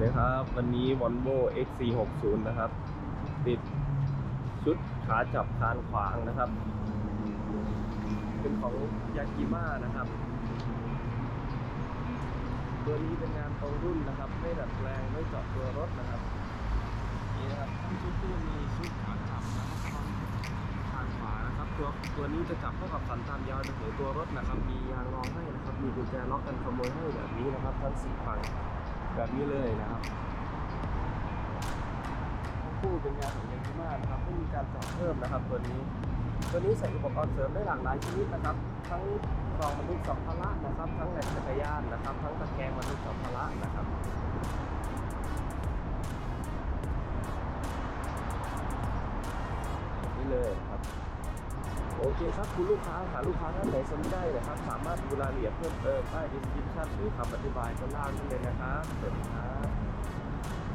ดีครับ วันนี้ Volvo XC60 นะครับ ติดชุดขาจับคานขวางนะครับ เป็นของยากิม่านะครับ ตัวนี้เป็นงานตรงรุ่นนะครับ ไม่ดัดแปลงไม่เจาะตัวรถนะครับนี่นะครับทั้งชุดที่มีชุดขาจับนะครับคานขวานะครับ ตัวตัวนี้จะจับเข้ากับสันตามยาวจะถึงตัวรถนะครับ มียางรองให้นะครับ มีกุญแจล็อกกันขโมยให้แบบนี้นะครับ ทั้งสี่ฝั่ง แบบนี้เลยนะครับคู่เป็นงานของยากิม่านะครับไม่มีการเจาะเพิ่มนะครับตัวนี้ ตัวนี้ใส่อุปกรณ์เสริมได้หลากหลายชนิดนะครับ ทั้งรองบรรทุกสัมภาระนะครับ ทั้งแหลกจักรยานนะครับ ทั้งตะแกรงบรรทุกสัมภาระนะครับนี่เลยครับ โอเคครับคุณลูกค้าหาลูกค้าท่านไหนสนใจนะครับ สามารถดูรายละเอียดเพิ่มเติมใต้ดีสคริปชั่นหรือคำอธิบายด้านล่างได้เลยนะครับ